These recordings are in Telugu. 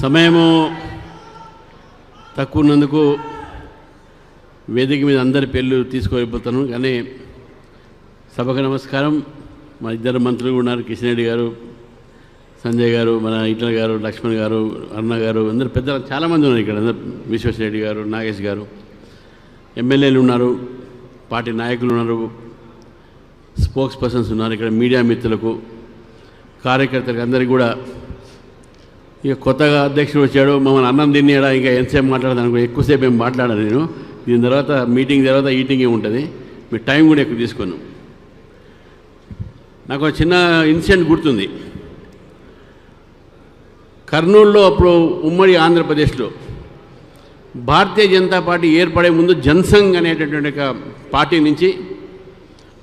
సమయము తక్కువ ఉన్నందుకు వేదిక మీద అందరి పేర్లు తీసుకువెళ్ళిపోతాను కానీ సభకు నమస్కారం. మా ఇద్దరు మంత్రులు కూడా ఉన్నారు. కిషన్ రెడ్డి గారు సంజయ్ గారు మన ఇట్ల గారు లక్ష్మణ్ గారు అరుణ గారు అందరు పెద్దలు చాలామంది ఉన్నారు ఇక్కడ. అందరు విశ్వేశ్వరరెడ్డి గారు నాగేష్ గారు ఎమ్మెల్యేలు ఉన్నారు పార్టీ నాయకులు ఉన్నారు స్పోక్స్ పర్సన్స్ ఉన్నారు. ఇక్కడ మీడియా మిత్రులకు కార్యకర్తలకు అందరికీ కూడా ఇక కొత్తగా అధ్యక్షుడు వచ్చాడు మమ్మల్ని అన్నం తినేడా? ఇంకా ఎంతసేపు మాట్లాడదాను ఎక్కువసేపు ఏం మాట్లాడాను నేను. దీని తర్వాత మీటింగ్ తర్వాత ఈటింగే ఉంటుంది? మీ టైం కూడా ఎక్కువ తీసుకోను. నాకు ఒక చిన్న ఇన్సిడెంట్ గుర్తుంది. కర్నూలులో అప్పుడు ఉమ్మడి ఆంధ్రప్రదేశ్లో భారతీయ జనతా పార్టీ ఏర్పడే ముందు జనసంఘ్ అనేటటువంటి ఒక పార్టీ నుంచి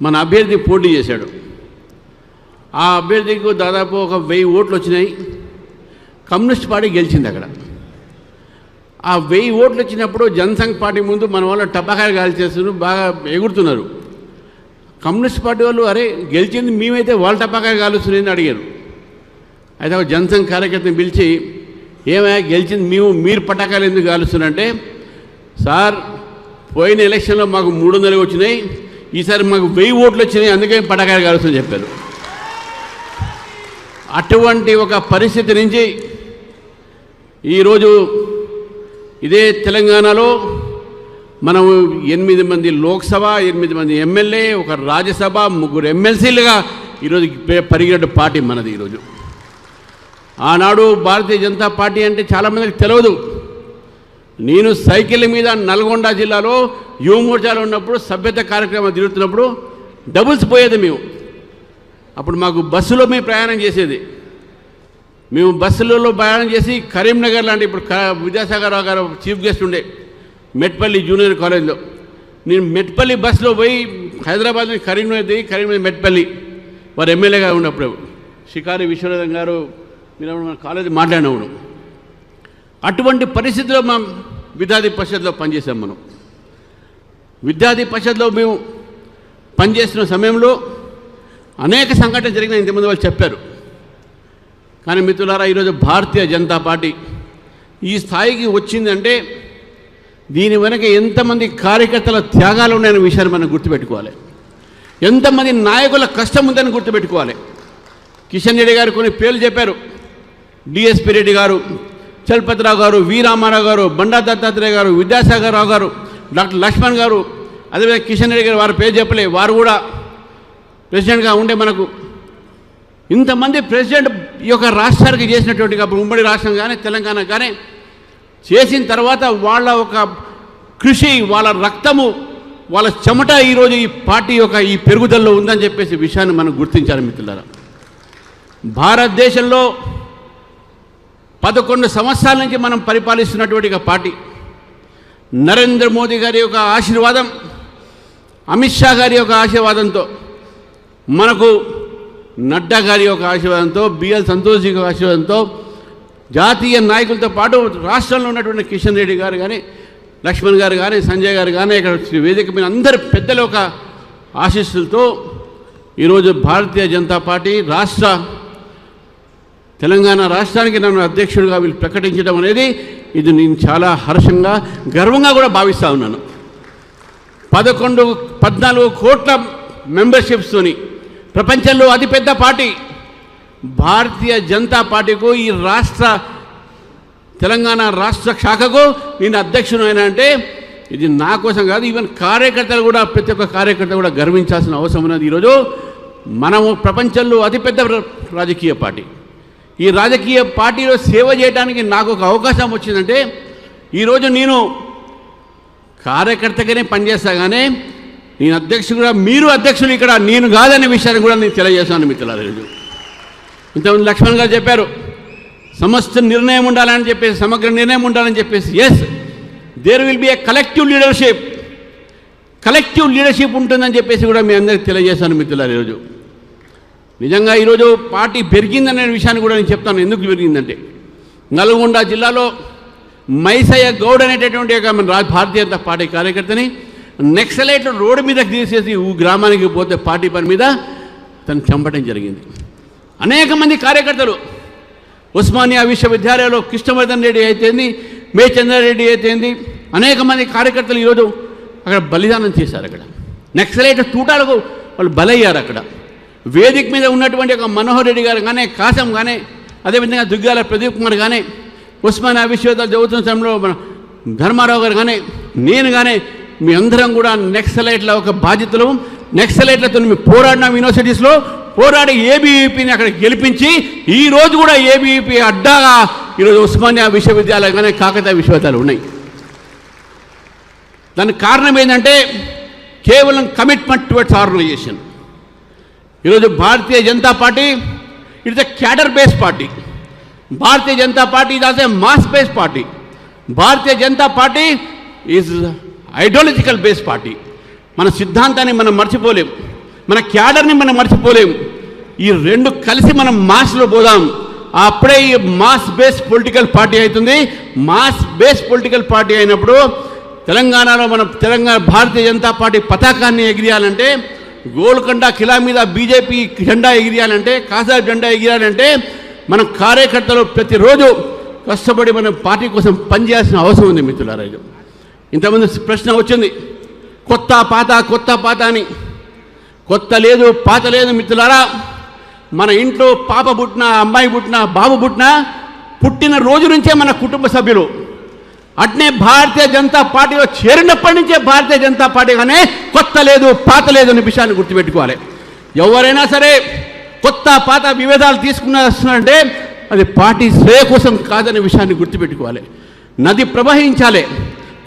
మన అభ్యర్థి పోటీ చేశాడు. ఆ అభ్యర్థికి దాదాపు ఒక వెయ్యి ఓట్లు వచ్చినాయి. కమ్యూనిస్ట్ పార్టీ గెలిచింది అక్కడ. ఆ వెయ్యి ఓట్లు వచ్చినప్పుడు జనసంఘ్ పార్టీ ముందు మన వాళ్ళు టబాకాయలు కాల్ చేస్తున్నారు బాగా ఎగురుతున్నారు. కమ్యూనిస్ట్ పార్టీ వాళ్ళు అరే గెలిచింది మేమైతే వాళ్ళ టపాకాయలు కాలుస్తున్నాయని అడిగారు. అయితే ఒక జనసంఘ్ కార్యకర్తను పిలిచి ఏమయ్యా గెలిచింది మేము మీరు పటాకాయలు ఎందుకు కాలుస్తున్నారంటే సార్ పోయిన ఎలక్షన్లో మాకు మూడు వందలు వచ్చినాయి ఈసారి మాకు వెయ్యి ఓట్లు వచ్చినాయి అందుకే పటాకాయలు కాలుస్తుందని చెప్పారు. అటువంటి ఒక పరిస్థితి నుంచి ఈరోజు ఇదే తెలంగాణలో మనము ఎనిమిది మంది లోక్సభ ఎనిమిది మంది ఎమ్మెల్యే ఒక రాజ్యసభ ముగ్గురు ఎమ్మెల్సీలుగా ఈరోజు పరిగినట్టు పార్టీ మనది ఈరోజు. ఆనాడు భారతీయ జనతా పార్టీ అంటే చాలామందికి తెలియదు నేను సైకిల్ మీద నల్గొండ జిల్లాలో యువమోర్చాలో ఉన్నప్పుడు సభ్యత కార్యక్రమం తిరుగుతున్నప్పుడు డబుల్స్ పోయేది మేము. అప్పుడు మాకు బస్సులో మేము ప్రయాణం చేసేది. మేము బస్సులలో ప్రయాణం చేసి కరీంనగర్ లాంటి ఇప్పుడు క- విద్యాసాగర్ గారు చీఫ్ గెస్ట్ ఉండే మెట్పల్లి జూనియర్ కాలేజ్లో. నేను మెట్పల్లి బస్సులో పోయి హైదరాబాద్ నుంచి కరీంనగర్ దిగి కరీంనగర్ మెట్పల్లి వారు ఎమ్మెల్యేగా ఉన్నప్పుడు షికారి విశ్వనాథం గారు మీరు మన కాలేజీ మాట్లాడినప్పుడు. అటువంటి పరిస్థితిలో మా విద్యార్థి పరిషత్లో పనిచేసాం మనం. విద్యార్థి పరిషత్లో మేము పనిచేస్తున్న సమయంలో అనేక సంఘటనలు జరిగినాయి ఇంతమంది వాళ్ళు చెప్పారు. కానీ మిత్రులారా ఈరోజు భారతీయ జనతా పార్టీ ఈ స్థాయికి వచ్చిందంటే దీని వెనక ఎంతమంది కార్యకర్తల త్యాగాలు ఉన్నాయనే విషయాన్ని మనం గుర్తుపెట్టుకోవాలి. ఎంతమంది నాయకుల కష్టం ఉందని గుర్తుపెట్టుకోవాలి. కిషన్ రెడ్డి గారు కొన్ని పేర్లు చెప్పారు. డిఎస్పి రెడ్డి గారు చలపతిరావు గారు వి రామారావు గారు బండా దత్తాత్రేయ గారు విద్యాసాగర్ రావు గారు డాక్టర్ లక్ష్మణ్ గారు అదేవిధంగా కిషన్ రెడ్డి గారు వారి పేరు చెప్పలే వారు కూడా ప్రెసిడెంట్గా ఉండే మనకు ఇంతమంది ప్రెసిడెంట్ ఈ యొక్క రాష్ట్రానికి చేసినటువంటి అప్పుడు ఉమ్మడి రాష్ట్రం కానీ తెలంగాణ కానీ చేసిన తర్వాత వాళ్ళ ఒక కృషి వాళ్ళ రక్తము వాళ్ళ చెమట ఈరోజు ఈ పార్టీ యొక్క ఈ పెరుగుదలలో ఉందని చెప్పేసి విషయాన్ని మనం గుర్తించాలి మిత్రులారా. భారతదేశంలో పదకొండు సంవత్సరాల నుంచి మనం పరిపాలిస్తున్నటువంటి పార్టీ. నరేంద్ర మోదీ గారి యొక్క ఆశీర్వాదం అమిత్ షా గారి యొక్క ఆశీర్వాదంతో మనకు నడ్డా గారి యొక్క ఆశీర్వాదంతో బిఎల్ సంతోష్ జీ యొక్క ఆశీర్వాదంతో జాతీయ నాయకులతో పాటు రాష్ట్రంలో ఉన్నటువంటి కిషన్ రెడ్డి గారు కానీ లక్ష్మణ్ గారు కానీ సంజయ్ గారు కానీ ఇక్కడ వేదిక మీద అందరి పెద్దల యొక్క ఆశీస్సులతో ఈరోజు భారతీయ జనతా పార్టీ రాష్ట్ర తెలంగాణ రాష్ట్రానికి నన్ను అధ్యక్షుడిగా వీళ్ళు ప్రకటించడం అనేది ఇది నేను చాలా హర్షంగా గర్వంగా కూడా భావిస్తూ ఉన్నాను. పదకొండు పద్నాలుగు కోట్ల మెంబర్షిప్స్తోని ప్రపంచంలో అతిపెద్ద పార్టీ భారతీయ జనతా పార్టీకు ఈ రాష్ట్ర తెలంగాణ రాష్ట్ర శాఖకు నేను అధ్యక్షుడు అయినా అంటే ఇది నా కోసం కాదు ఈవెన్ కార్యకర్తలు కూడా ప్రతి ఒక్క కార్యకర్త కూడా గర్వించాల్సిన అవసరం ఉన్నది. ఈరోజు మనము ప్రపంచంలో అతిపెద్ద రాజకీయ పార్టీ. ఈ రాజకీయ పార్టీలో సేవ చేయడానికి నాకు ఒక అవకాశం వచ్చిందంటే ఈరోజు నేను కార్యకర్తగానే పనిచేస్తాగానే నేను అధ్యక్షుడుగా మీరు అధ్యక్షులు ఇక్కడ నేను కాదనే విషయాన్ని కూడా నేను తెలియజేస్తాను మిత్రులారా ఈరోజు. ఇంతకుముందు లక్ష్మణ్ గారు చెప్పారు సమస్త నిర్ణయం ఉండాలని చెప్పేసి సమగ్ర నిర్ణయం ఉండాలని చెప్పేసి. Yes there will be a collective leadership collective leadership ఉంటుందని చెప్పేసి కూడా మీ అందరికి తెలియజేశాను మిత్రులారు ఈరోజు. నిజంగా ఈరోజు పార్టీ పెరిగిందనే విషయాన్ని కూడా నేను చెప్తాను. ఎందుకు పెరిగిందంటే నల్గొండ జిల్లాలో మైసయ్య గౌడ్ అనేటటువంటి ఒక మన భారతీయ జనతా పార్టీ కార్యకర్తని నెక్సలైట్లు రోడ్డు మీదకి తీసేసి ఊ గ్రామానికి పోతే పార్టీ పని మీద తను చంపడం జరిగింది. అనేక మంది కార్యకర్తలు ఉస్మానియా విశ్వవిద్యాలయంలో కృష్ణవర్ధన్ రెడ్డి అయితేంది మే చంద్రారెడ్డి అయితేంది అనేక మంది కార్యకర్తలు ఈరోజు అక్కడ బలిదానం చేశారు అక్కడ. నక్సలైట్ తూటాలకు వాళ్ళు బలయ్యారు అక్కడ. వేదిక మీద ఉన్నటువంటి ఒక మనోహర్ రెడ్డి గారు కానీ కాసం కానీ అదేవిధంగా దుగ్గాల ప్రదీప్ కుమార్ కానీ ఉస్మానియా విశ్వవిద్యాలయం చదువుతున్న సమయంలో ధర్మారావు గారు కానీ నేను కానీ మీ అందరం కూడా నెక్సలైట్ల ఒక బాధ్యతలు నెక్సలైట్లతో మేము పోరాడినాం యూనివర్సిటీస్లో పోరాడి ఏబీవీపీని అక్కడ గెలిపించి ఈ రోజు కూడా ఏబీవీపీ అడ్డాగా ఈరోజు ఉస్మానియా విశ్వవిద్యాలయం కానీ కాకతీయ విశ్వవిద్యాలయాలు ఉన్నాయి. దానికి కారణం ఏంటంటే కేవలం కమిట్మెంట్ టువర్డ్స్ ఆర్గనైజేషన్ ఈరోజు Bharatiya Janata party it's a cadre base party Bharatiya Janata party is a mass base party Bharatiya Janata party is ideological base party. మన సిద్ధాంతాన్ని మనం మర్చిపోలేం. మన క్యాడర్ని మనం మర్చిపోలేం. ఈ రెండు కలిసి మనం మాస్లో పోదాం. అప్పుడే ఈ మాస్ బేస్ పొలిటికల్ పార్టీ అవుతుంది. మాస్ బేస్ పొలిటికల్ పార్టీ అయినప్పుడు తెలంగాణలో మనం తెలంగాణ భారతీయ జనతా పార్టీ పతాకాన్ని ఎగిరియాలంటే గోల్కొండ కిలా మీద బీజేపీ జెండా ఎగిరియాలంటే కాసా జెండా ఎగిరాలంటే మన కార్యకర్తలు ప్రతిరోజు కష్టపడి మన పార్టీ కోసం పనిచేయాల్సిన అవసరం ఉంది మిత్రులారా ఇంతమంది ప్రశ్న వచ్చింది కొత్త పాత కొత్త పాత అని. కొత్త లేదు పాత లేదు మిత్రులారా మన ఇంట్లో పాప పుట్టిన అమ్మాయి పుట్టిన బాబు పుట్టిన పుట్టిన రోజు నుంచే మన కుటుంబ సభ్యులు. అట్నే భారతీయ జనతా పార్టీలో చేరినప్పటి నుంచే భారతీయ జనతా పార్టీ కానీ కొత్త లేదు పాత లేదు అనే విషయాన్ని గుర్తుపెట్టుకోవాలి. ఎవరైనా సరే కొత్త పాత విభేదాలు తీసుకున్న అది పార్టీ శ్రేయ కోసం కాదనే విషయాన్ని గుర్తుపెట్టుకోవాలి. నది ప్రవహించాలి.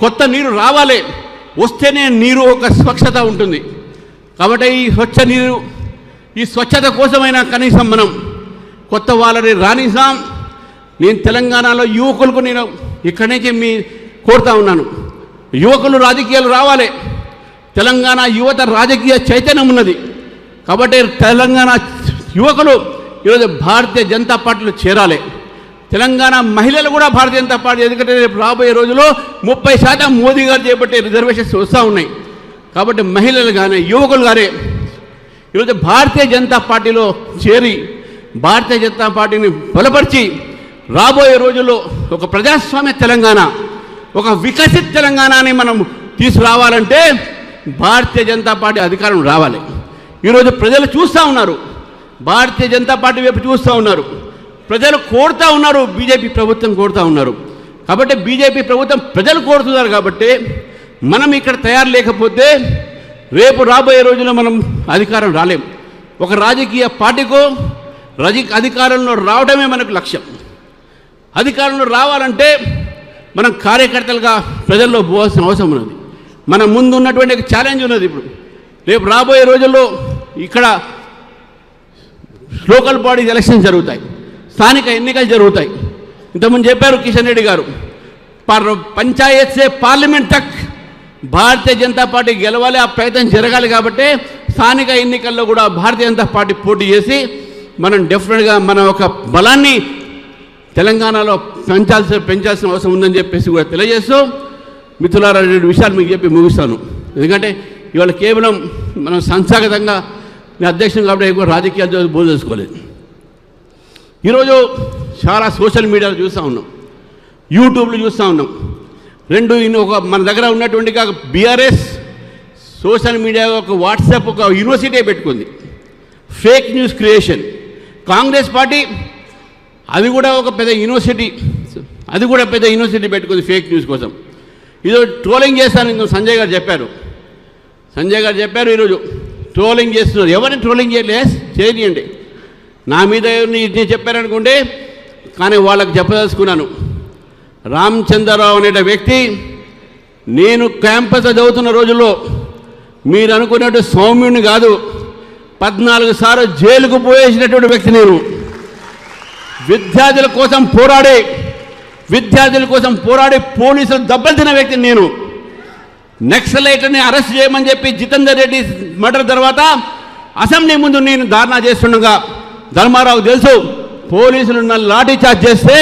కొత్త నీరు రావాలి. వస్తేనే నీరు ఒక స్వచ్ఛత ఉంటుంది. కాబట్టి ఈ స్వచ్ఛ నీరు ఈ స్వచ్ఛత కోసమైనా కనీసం మనం కొత్త వాళ్ళని రాణిస్తాం నేను తెలంగాణలో యువకులకు నేను ఇక్కడి నుంచి మీ కోరుతా ఉన్నాను. యువకులు రాజకీయాలు రావాలి. తెలంగాణ యువత రాజకీయ చైతన్యం ఉన్నది. కాబట్టి తెలంగాణ యువకులు ఈరోజు భారతీయ జనతా పార్టీలో చేరాలి. తెలంగాణ మహిళలు కూడా భారతీయ జనతా పార్టీ ఎందుకంటే రేపు రాబోయే రోజుల్లో ముప్పై శాతం మోదీ గారు చేపట్టే రిజర్వేషన్స్ వస్తూ ఉన్నాయి. కాబట్టి మహిళలు కానీ యువకులు కానీ ఈరోజు భారతీయ జనతా పార్టీలో చేరి భారతీయ జనతా పార్టీని బలపరిచి రాబోయే రోజుల్లో ఒక ప్రజాస్వామ్య తెలంగాణ ఒక వికసిత్ తెలంగాణని మనం తీసుకురావాలంటే భారతీయ జనతా పార్టీ అధికారం రావాలి. ఈరోజు ప్రజలు చూస్తూ ఉన్నారు. భారతీయ జనతా పార్టీ వైపు చూస్తూ ఉన్నారు. ప్రజలు కోరుతూ ఉన్నారు బీజేపీ ప్రభుత్వం కోరుతూ ఉన్నారు. కాబట్టి బీజేపీ ప్రభుత్వం ప్రజలు కోరుతున్నారు కాబట్టి మనం ఇక్కడ తయారు లేకపోతే రేపు రాబోయే రోజుల్లో మనం అధికారం రాలేం. ఒక రాజకీయ పార్టీకో రజ అధికారంలో రావడమే మనకు లక్ష్యం. అధికారంలో రావాలంటే మనం కార్యకర్తలుగా ప్రజల్లో పోవాల్సిన అవసరం ఉన్నది. మన ముందు ఉన్నటువంటి ఒక ఛాలెంజ్ ఉన్నది ఇప్పుడు. రేపు రాబోయే రోజుల్లో ఇక్కడ లోకల్ బాడీస్ ఎలక్షన్స్ జరుగుతాయి. స్థానిక ఎన్నికలు జరుగుతాయి. ఇంతకుముందు చెప్పారు కిషన్ రెడ్డి గారు పర్ పంచాయత్ సే పార్లమెంట్ తక్ భారతీయ జనతా పార్టీ గెలవాలి ఆ ప్రయత్నం జరగాలి కాబట్టి స్థానిక ఎన్నికల్లో కూడా భారతీయ జనతా పార్టీ పోటీ చేసి మనం డెఫినెట్గా మన ఒక బలాన్ని తెలంగాణలో పెంచాల్సిన పెంచాల్సిన అవసరం ఉందని చెప్పేసి కూడా తెలియజేస్తూ మిత్రులారా రెండు విషయాలు మీకు చెప్పి ముగిస్తాను. ఎందుకంటే ఇవాళ కేవలం మనం సంస్థాగతంగా నేను అధ్యక్షుడు కాబట్టి ఎక్కువ రాజకీయాలు బోధ చేసుకోలేదు. ఈరోజు చాలా సోషల్ మీడియాలో చూస్తూ ఉన్నాం. యూట్యూబ్లో చూస్తూ ఉన్నాం. రెండు ఒక మన దగ్గర ఉన్నటువంటి బీఆర్ఎస్ సోషల్ మీడియా ఒక వాట్సాప్ ఒక యూనివర్సిటీ పెట్టుకుంది. Fake news creation. Congress party అది కూడా ఒక పెద్ద యూనివర్సిటీ. అది కూడా పెద్ద యూనివర్సిటీ పెట్టుకుంది ఫేక్ న్యూస్ కోసం. ఈరోజు ట్రోలింగ్ చేస్తాను సంజయ్ గారు చెప్పారు. సంజయ్ గారు చెప్పారు ఈరోజు. ట్రోలింగ్ చేస్తున్నారు. ఎవరిని ట్రోలింగ్ చేయలేదు చేయనియండి నా మీద ఎవరిని ఇది చెప్పారనుకుంటే కానీ వాళ్ళకి చెప్పదలుచుకున్నాను. రామచంద్రరావు అనే వ్యక్తి నేను క్యాంపస్ చదువుతున్న రోజుల్లో మీరు అనుకున్నట్టు సౌమ్యుని కాదు పద్నాలుగు సార్లు జైలుకు పోయేసినటువంటి వ్యక్తి నేను. విద్యార్థుల కోసం పోరాడే విద్యార్థుల కోసం పోరాడే పోలీసులు దెబ్బలు తిన్న వ్యక్తిని నేను. నెక్సలైట్ని అరెస్ట్ చేయమని చెప్పి జితేందర్ రెడ్డి మర్డర్ తర్వాత అసెంబ్లీ ముందు నేను ధారణా చేస్తుండగా ధర్మారావు తెలుసు పోలీసులు నన్ను లాఠీ చార్జ్ చేస్తే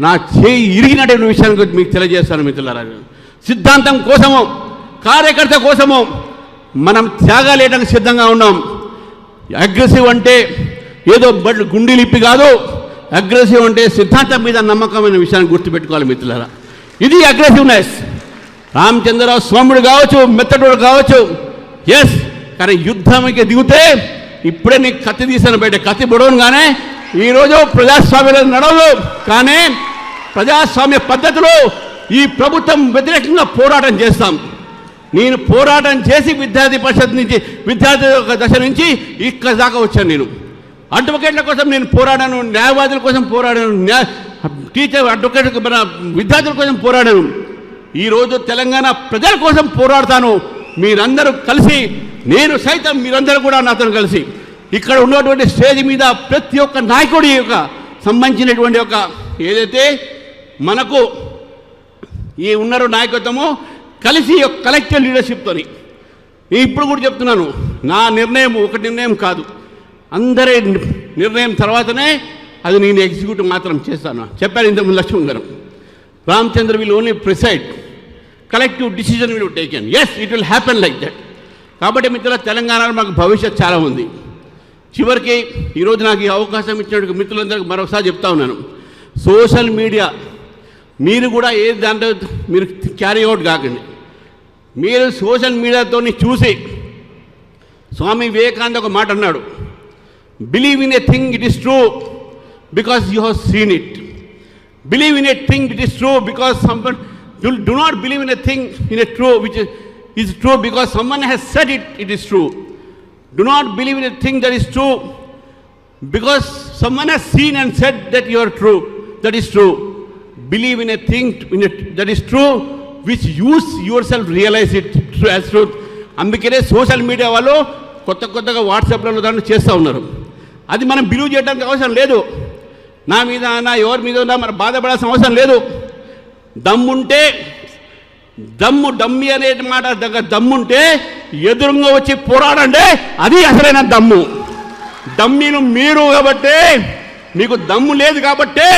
నా చేయి ఇరిగినటువంటి విషయాన్ని గురించి మీకు తెలియజేస్తాను మిత్రులారా. సిద్ధాంతం కోసము కార్యకర్త కోసము మనం త్యాగాలేయడానికి సిద్ధంగా ఉన్నాం. అగ్రెసివ్ అంటే ఏదో బడ్ గుండీలిప్పి కాదు అగ్రెసివ్ అంటే సిద్ధాంతం మీద నమ్మకమైన విషయాన్ని గుర్తుపెట్టుకోవాలి మిత్రులారా. ఇది అగ్రెసివ్నెస్. రామచంద్రరావు స్వాముడు కావచ్చు మెత్తడు కావచ్చు ఎస్ కానీ యుద్ధంకి దిగితే ఇప్పుడే నీకు కత్తి తీసాను బయట. కత్తి బుడవనుగానే ఈరోజు ప్రజాస్వామ్యంలో నడవదు. కానీ ప్రజాస్వామ్య పద్ధతిలో ఈ ప్రభుత్వం వ్యతిరేకంగా పోరాటం చేస్తాం. నేను పోరాటం చేసి విద్యార్థి పరిషత్ నుంచి విద్యార్థి దశ నుంచి ఇక్కడ దాకా వచ్చాను నేను. అడ్వకేట్ల కోసం నేను పోరాడాను న్యాయవాదుల కోసం పోరాడాను న్యాయ టీచర్ అడ్వకేట్ మన విద్యార్థుల కోసం పోరాడాను. ఈరోజు తెలంగాణ ప్రజల కోసం పోరాడతాను. మీరందరూ కలిసి నేను సైతం మీరందరూ కూడా నాతో కలిసి ఇక్కడ ఉన్నటువంటి స్టేజ్ మీద ప్రతి ఒక్క నాయకుడి యొక్క సంబంధించినటువంటి ఒక ఏదైతే మనకు ఈ ఉన్నారు నాయకత్వము కలిసి ఒక కలెక్టివ్ లీడర్షిప్తోని నేను ఇప్పుడు కూడా చెప్తున్నాను నా నిర్ణయం ఒక నిర్ణయం కాదు. అందరి నిర్ణయం తర్వాతనే అది నేను ఎగ్జిక్యూటివ్ మాత్రం చేస్తాను. చెప్పాను ఇంతకుముందు లక్ష్మణ్ గారు. Ramachandra will only preside collective decision will taken yes it will happen like that కాబట్టి మిత్రుల తెలంగాణలో మాకు భవిష్యత్ చాలా ఉంది. చివరికి ఈరోజు నాకు ఈ అవకాశం ఇచ్చినట్టు మిత్రులందరికీ మరొకసారి చెప్తా ఉన్నాను. సోషల్ మీడియా మీరు కూడా ఏ దాంట్లో మీరు క్యారీ అవుట్ కాకండి. మీరు సోషల్ మీడియాతో చూసి స్వామి వివేకానంద ఒక మాట అన్నాడు. Believe in a thing it is true because you have seen it believe in a thing it is true because someone do not believe in a thing in a true which is true because someone has set it it is true do not believe in a thing that is true because someone has seen and said that you are true that is true. Believe in a thing in a, that is true which you yourself realize it true as truth అందుకనే సోషల్ మీడియా వాళ్ళు కొత్త కొత్తగా వాట్సాప్లలో దాన్ని చేస్తూ ఉన్నారు. అది మనం బిలీవ్ చేయడానికి అవసరం లేదు. నా మీద నా ఎవరి మీద ఉన్నా మనం బాధపడాల్సిన అవసరం లేదు. దమ్ముంటే దమ్ము డమ్మి అనే మాట దగ్గర దమ్ముంటే ఎదురుగా వచ్చి పోరాడండి అది అసలైన దమ్ము. దమ్మిను మీరు కాబట్టి మీకు దమ్ము లేదు కాబట్టి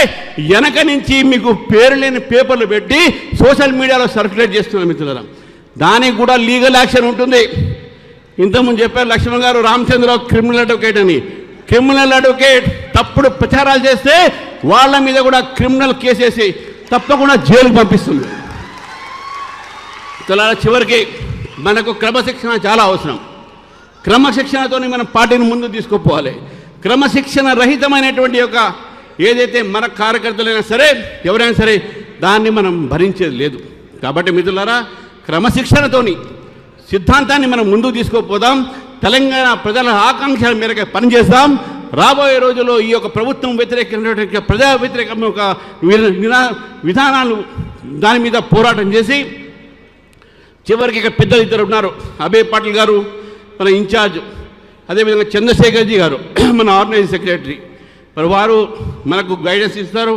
వెనక నుంచి మీకు పేరు లేని పేపర్లు పెట్టి సోషల్ మీడియాలో సర్క్యులేట్ చేస్తున్నాం మిత్రులారా. దానికి కూడా లీగల్ యాక్షన్ ఉంటుంది. ఇంతకుముందు చెప్పారు లక్ష్మణ్ గారు రామచంద్రరావు క్రిమినల్ అడ్వకేట్ అని. క్రిమినల్ అడ్వకేట్ తప్పుడు ప్రచారాలు చేస్తే వాళ్ళ మీద కూడా క్రిమినల్ కేసేసి తప్పకుండా జైలుకు పంపిస్తుంది. తెలాల చివరికి మనకు క్రమశిక్షణ చాలా అవసరం. క్రమశిక్షణతోనే మనం పార్టీని ముందు తీసుకుపోవాలి. క్రమశిక్షణ రహితమైనటువంటి యొక్క ఏదైతే మన కార్యకర్తలైనా సరే ఎవరైనా సరే దాన్ని మనం భరించేది లేదు. కాబట్టి మిత్రులారా క్రమశిక్షణతోని సిద్ధాంతాన్ని మనం ముందుకు తీసుకుపోదాం. తెలంగాణ ప్రజల ఆకాంక్షల మేరకు పనిచేస్తాం. రాబోయే రోజుల్లో ఈ యొక్క ప్రభుత్వం వ్యతిరేకమైనటువంటి ప్రజా వ్యతిరేక ఒక విధానాలు దాని మీద పోరాటం చేసి చివరికి ఇక్కడ పెద్దలు ఇద్దరు ఉన్నారు. అభయ్ పాటిల్ గారు మన ఇన్ఛార్జ్ అదేవిధంగా చంద్రశేఖర్జీ గారు మన ఆర్గనైజింగ్ సెక్రటరీ. మరి వారు మనకు గైడెన్స్ ఇస్తారు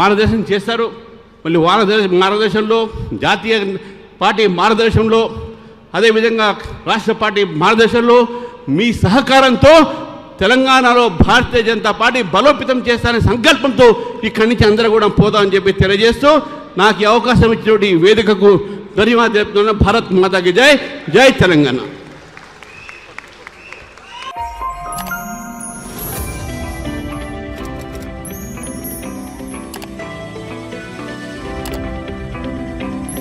మార్గదర్శనం చేస్తారు. మళ్ళీ వారదర్శ మార్గదర్శనంలో జాతీయ పార్టీ మార్గదర్శనంలో అదేవిధంగా రాష్ట్ర పార్టీ మార్గదర్శనంలో మీ సహకారంతో తెలంగాణలో భారతీయ జనతా పార్టీ బలోపేతం చేస్తారనే సంకల్పంతో ఇక్కడి నుంచి అందరూ కూడా పోదామని చెప్పి తెలియజేస్తూ నాకు ఈ అవకాశం ఇచ్చినటువంటి ఈ వేదికకు ధన్యవాదాలు చెప్తున్నా భారత్ మాతాకి జై జై తెలంగాణ